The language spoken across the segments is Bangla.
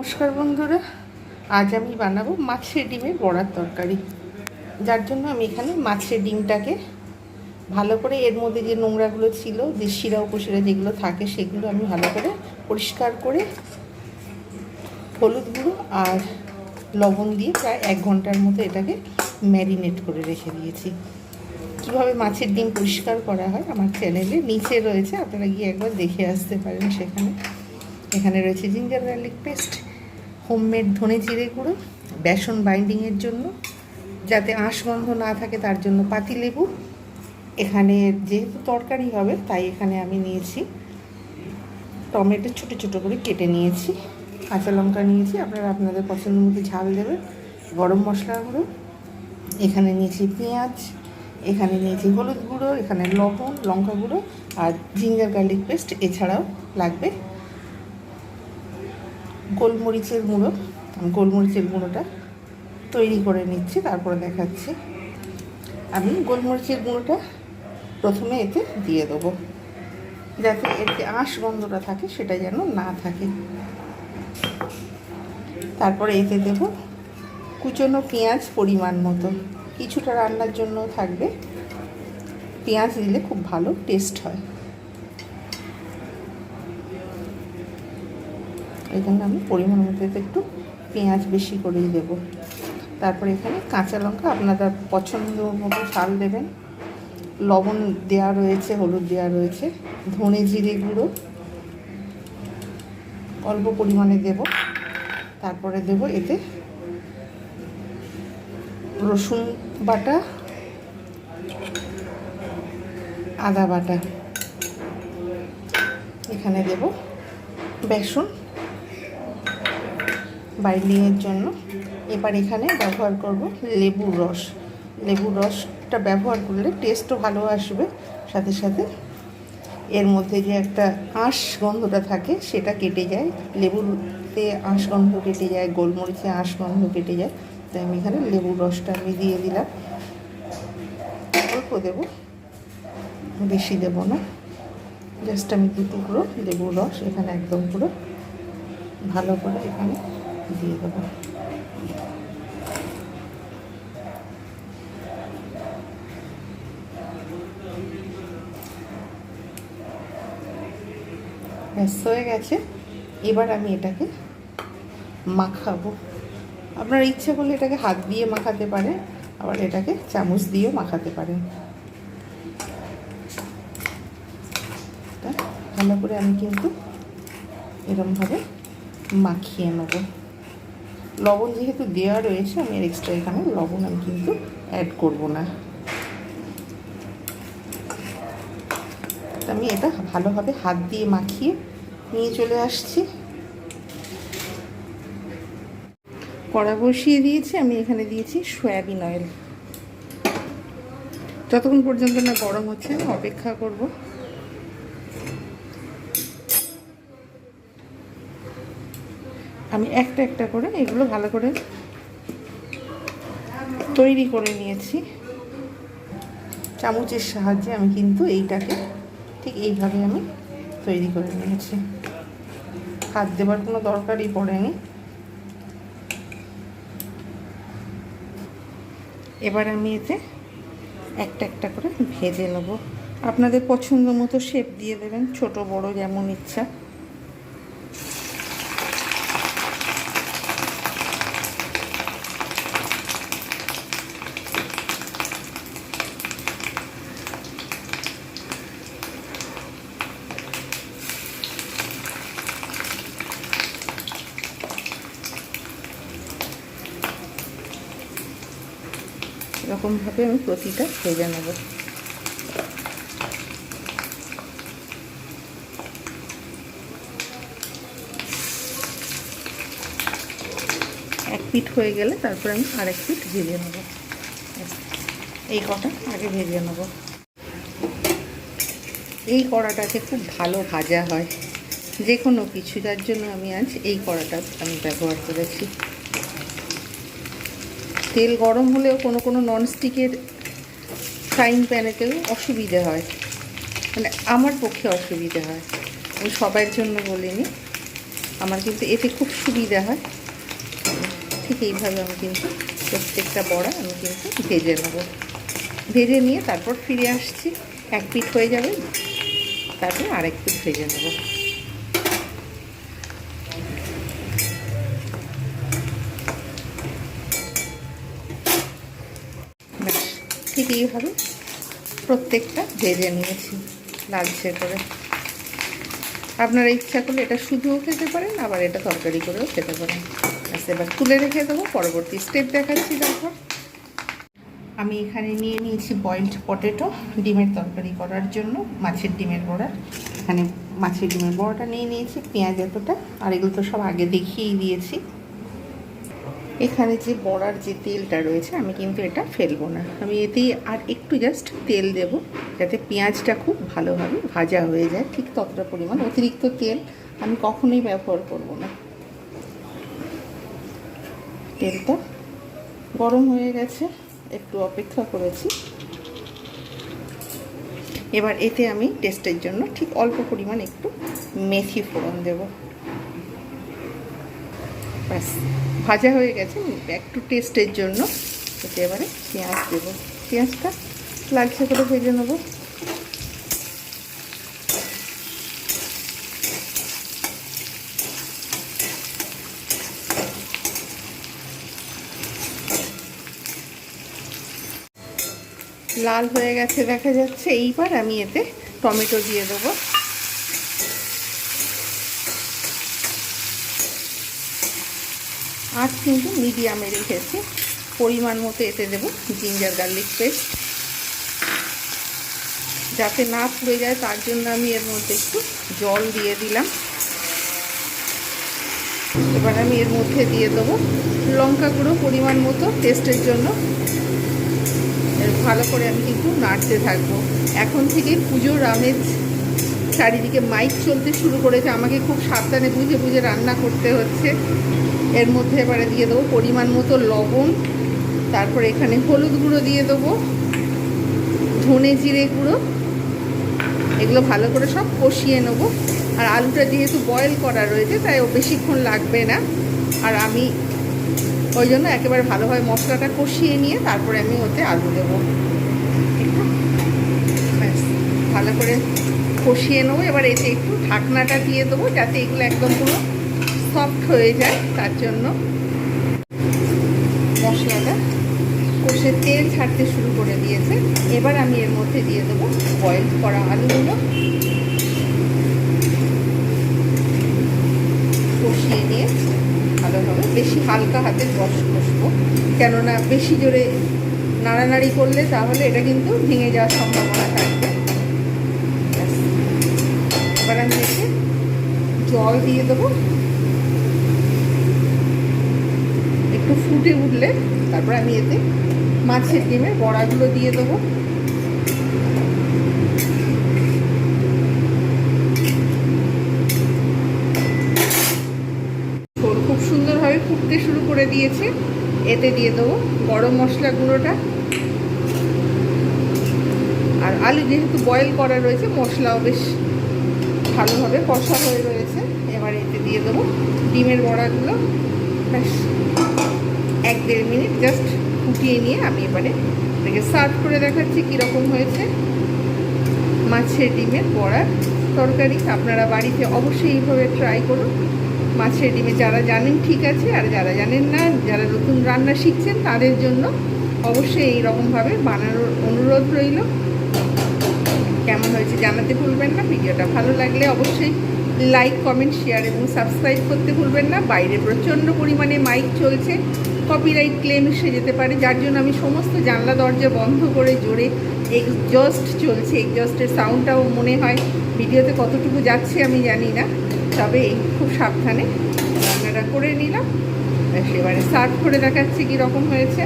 নমস্কার বন্ধুরা, আজ আমি বানাবো মাছের ডিমের বড়ার তরকারি। যার জন্য আমি এখানে মাছের ডিমটাকে ভালো করে এর মধ্যে যে নোংরাগুলো ছিল যে শিরা উপশিরা যেগুলো থাকে, সেগুলো আমি ভালো করে পরিষ্কার করে হলুদ গুঁড়ো আর লবণ দিয়ে প্রায় এক ঘণ্টার মতো এটাকে ম্যারিনেট করে রেখে দিয়েছি। কীভাবে মাছের ডিম পরিষ্কার করা হয় আমার চ্যানেলে নিচে রয়েছে, আপনারা গিয়ে একবার দেখে আসতে পারেন সেখানে। এখানে রয়েছে জিঞ্জার গার্লিক পেস্ট হোমমেড ধনে জিরে গুঁড়ো, বেসন বাইন্ডিংয়ের জন্য, যাতে আঁশ গন্ধ না থাকে তার জন্য পাতিলেবু এখানে যেহেতু তরকারি হবে, তাই এখানে আমি নিয়েছি টমেটো ছোটো ছোটো করে কেটে নিয়েছি। কাঁচা লঙ্কা নিয়েছি, আপনারা আপনাদের পছন্দ মতো ঝাল দেবেন। গরম মশলা গুঁড়ো, এখানে নিয়েছি পেঁয়াজ, এখানে নিয়েছি হলুদ গুঁড়ো, এখানে লবণ, লঙ্কা গুঁড়ো আর জিঞ্জার গার্লিক পেস্ট এছাড়াও লাগবে। গোলমরিচের গুঁড়ো, গোলমরিচের গুঁড়োটা তৈরি করে নিচ্ছি, তারপরে দেখাচ্ছি। আমি গোলমরিচের গুঁড়োটা প্রথমে এতে দিয়ে দেবো, যাতে যে আঁশ গন্ধটা থাকে, সেটা যেন না থাকে। তারপরে এতে দেব কুচনো পেঁয়াজ পরিমাণ মতো, কিছুটা রান্নার জন্য থাকবে। পেঁয়াজ দিলে খুব ভালো টেস্ট হয়। এই জন্য আমি পরিমাণ মতো একটু পেঁয়াজ বেশি করেই দেবো। তারপরে এখানে কাঁচা লঙ্কা আপনারা পছন্দ মতো ঝাল দেবেন। লবণ দেওয়া রয়েছে, হলুদ দেওয়া রয়েছে, ধনে জিরে গুঁড়ো অল্প পরিমাণে দেব। তারপরে দেব এতে রসুন বাটা, আদা বাটা। এখানে দেব বেসন। বাইন্ডিংয়ের জন্য। এবার এখানে ব্যবহার করব লেবুর রস। লেবুর রসটা ব্যবহার করলে টেস্টও ভালো আসবে। সাথে সাথে এর মধ্যে যে একটা আঁশ গন্ধটা থাকে, সেটা কেটে যায়। লেবুতে আঁশ গন্ধ কেটে যায়, গোলমরিচে আঁশ গন্ধ কেটে যায়। তাই আমি এখানে লেবুর রসটা আমি দিয়ে দিলাম। অল্প দেবো, বেশি দেবো না। জাস্ট আমি দু টুকরো লেবুর রস এখানে একদম পুরো ভালো করে এখানে দিয়ে দেবো ব্যাস, হয়ে গেছে। এবার আমি এটাকে মাখাবো। আপনার ইচ্ছে করলে এটাকে হাত দিয়ে মাখাতে পারেন, আবার এটাকে চামচ দিয়েও মাখাতে পারেন। ভালো করে আমি কিন্তু এরমভাবে মাখিয়ে নেব। লবণ যেহেতু দেওয়া রয়েছে, আমি এক্সট্রা এখানে লবণ আমি কিন্তু অ্যাড করব না। আমি এটা ভালোভাবে হাত দিয়ে মাখিয়ে নিয়ে চলে আসছি। কড়া বসিয়ে দিয়েছি, আমি এখানে দিয়েছি সয়াবিন অয়েল যতক্ষণ পর্যন্ত না গরম হচ্ছে, আমি অপেক্ষা করব। আমি একটা একটা করে এগুলো ভালো করে তৈরি করে নিয়েছি। চামচের সাহায্যে আমি কিন্তু এইটাকে ঠিক এইভাবে আমি তৈরি করে নিয়েছি। হাত দেবার কোনো দরকারই পড়েনি। এবার আমি এতে একটা একটা করে ভেজে নেব। আপনাদের পছন্দ মতো শেপ দিয়ে দেবেন, ছোট, বড়, যেমন ইচ্ছা। এরকমভাবে আমি প্রতিটা ভেজে নেব। এক পিঠ হয়ে গেলে তারপর আমি আরেক পিঠ ভেজে নেব। এই কটা আগে ভেজে নেব। এই কড়াটাতে খুব ভালো ভাজা হয়। যে কোনো কিছু যার জন্য আমি আজ এই কড়াটা আমি ব্যবহার করেছি। তেল গরম হলেও কোনো কোনো ননস্টিকের ফ্রাইং প্যানেতেও অসুবিধে হয়। মানে আমার পক্ষে অসুবিধে হয়। আমি সবার জন্য বলিনি। আমার কিন্তু এতে খুব সুবিধা হয়। ঠিক এইভাবে আমি কিন্তু প্রত্যেকটা বড়া আমি কিন্তু ভেজে নেব। ভেজে নিয়ে তারপর ফিরে আসছি। এক পিঠ হয়ে যাবে, তারপরে আরেক পিঠ ভেজে নেব ব্যাস ঠিক এইভাবে প্রত্যেকটা ভেজে নিয়েছি লালচে করে আপনারা ইচ্ছা করলে এটা শুধুও খেতে পারেন, আবার এটা তরকারি করেও খেতে পারেন। ব্যাস, এবার তুলে রেখে দেবো, পরবর্তী স্টেপ দেখাচ্ছি তারপর। আমি এখানে নিয়ে নিয়েছি বয়েলড পটেটো ডিমের তরকারি করার জন্য, মাছের ডিমের বড়া। এখানে মাছের ডিমের বড়াটা নিয়ে নিয়েছি, পেঁয়াজ এতটা, আর এগুলো তো সব আগে দেখিয়েই দিয়েছি। এখানে যে বড়ার যে তেলটা রয়েছে, আমি কিন্তু এটা ফেলব না। আমি এতেই আর একটু জাস্ট তেল দেব, যাতে পেঁয়াজটা খুব ভালোভাবে ভাজা হয়ে যায়, ঠিক ততটা পরিমাণ। অতিরিক্ত তেল আমি কখনোই ব্যবহার করব না। তেলটা গরম হয়ে গেছে, একটু অপেক্ষা করেছি। এবার এতে আমি টেস্টের জন্য ঠিক অল্প পরিমাণ একটু মেথি ফোড়ন দেব। ব্যাস। ভাজা হয়ে গেছে একটু টেস্টের জন্য এতে এবারে পেঁয়াজ দেবো। পেঁয়াজটা লালচে করে ভেজে নেব। লাল হয়ে গেছে, দেখা যাচ্ছে। এইবার আমি এতে টমেটো দিয়ে দেবো। আজ কিন্তু মিডিয়ামে রেখেছি। পরিমাণ মতো এতে দেব জিঞ্জার গার্লিক পেস্ট। যাতে না পুড়ে যায়, তার জন্য আমি এর মধ্যে একটু জল দিয়ে দিলাম। এবার আমি এর মধ্যে দিয়ে দেবো লঙ্কা গুঁড়ো পরিমাণ মতো টেস্টের জন্য। ভালো করে আমি কিন্তু নাড়তে থাকব। এখন থেকে পুজোর আমেজ চারিদিকে মাইক চলতে শুরু করেছে। আমাকে খুব সাবধানে বুঝে বুঝে রান্না করতে হচ্ছে। এর মধ্যে এবারে দিয়ে দেবো পরিমাণ মতো লবণ। তারপর এখানে হলুদ গুঁড়ো দিয়ে দেবো। ধনে জিরে গুঁড়ো। এগুলো ভালো করে সব কষিয়ে নেব। আর আলুটা যেহেতু বয়েল করা রয়েছে, তাই ও বেশিক্ষণ লাগবে না। আর আমি ওই জন্য একেবারে ভালোভাবে মশলাটা কষিয়ে নিয়ে তারপরে আমি ওতে আলু দেবো। ভালো করে কষিয়ে নেব। এবার এতে একটু ঢাকনাটা দিয়ে দেবো যাতে এগুলো একদম পুরো সফট হয়ে যায়। তার জন্য মশলাটা কষে তেল ছাড়তে শুরু করে দিয়েছে। এবার আমি এর মধ্যে দিয়ে দেবো বয়েল করা আলুগুলো। কষিয়ে নিয়ে ভালোভাবে বেশি হালকা হাতে রস কষবো। কেননা বেশি জোরে নাড়ানাড়ি করলে তাহলে এটা কিন্তু ভেঙে যাওয়ার সম্ভাবনা থাকবে। এবার আমি এসে জল দিয়ে দেবো। একটু ফুটে উঠলে তারপর আমি এতে মাছের ডিমের বড়াগুলো দিয়ে দেবো। খুব সুন্দরভাবে ফুটতে শুরু করে দিয়েছে। এতে দিয়ে দেবো গরম মশলা গুঁড়োটা। আর আলু যেহেতু বয়েল করা রয়েছে, মশলাও বেশ ভালোভাবে কষা হয়ে রয়েছে। এবার এতে দিয়ে দেবো ডিমের বড়াগুলো। ব্যাস, এক দেড় মিনিট জাস্ট ফুটিয়ে নিয়ে আমি এবারে এটাকে সার্ভ করে দেখাচ্ছি কীরকম হয়েছে। মাছের ডিমের বড়ার তরকারি আপনারা বাড়িতে অবশ্যই এইভাবে ট্রাই করুন। মাছের ডিমে যারা জানেন ঠিক আছে, আর যারা জানেন না, যারা নতুন রান্না শিখছেন তাদের জন্য অবশ্যই এই রকমভাবে বানানোর অনুরোধ রইল। কেমন হয়েছে জানাতে ভুলবেন না, ভিডিওটা ভালো লাগলে অবশ্যই লাইক কমেন্ট শেয়ার এবং সাবস্ক্রাইব করতে ভুলবেন না। বাইরে প্রচণ্ড পরিমাণে মাইক চলছে কপিরাইট ক্লেম এসে যেতে পারে, যার জন্য আমি সমস্ত জানলা দরজা বন্ধ করে জোরে এক্সজস্ট চলছে। এক্সজস্টের সাউন্ডটাও মনে হয় ভিডিওতে কতটুকু যাচ্ছে আমি জানি না, তবে এই খুব সাবধানে রান্নাটা করে নিলাম। সেবারে সার্ভ করে দেখাচ্ছি কীরকম হয়েছে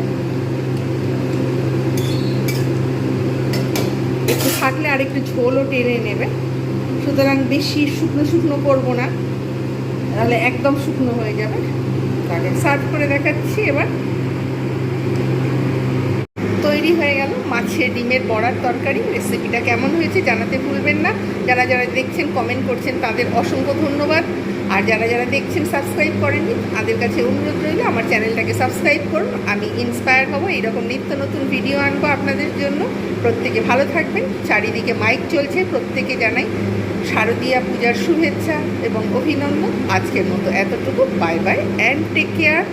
একটু থাকলে আর একটু ঝোলও টেনে নেবে। সুতরাং বেশি শুকনো শুকনো করব না, তাহলে একদম শুকনো হয়ে যাবে। তাহলে সার্ভ করে দেখাচ্ছি এবার। তৈরি হয়ে গেল মাছের ডিমের বড়ার তরকারি। রেসিপিটা কেমন হয়েছে জানাতে ভুলবেন না। যারা যারা দেখছেন কমেন্ট করছেন, তাদের অসংখ্য ধন্যবাদ। আর যারা যারা দেখছেন সাবস্ক্রাইব করেননি, তাদের কাছে অনুরোধ রইল, আমার চ্যানেলটাকে সাবস্ক্রাইব করুন। আমি ইন্সপায়ার হব, এইরকম নিত্য নতুন ভিডিও আনব আপনাদের জন্য। প্রত্যেকে ভালো থাকবেন, চারিদিকে মাইক চলছে, প্রত্যেকে জানাই শারদীয়া পূজার শুভেচ্ছা এবং অভিনন্দন। আজকের মতো এতটুকু bye bye and take care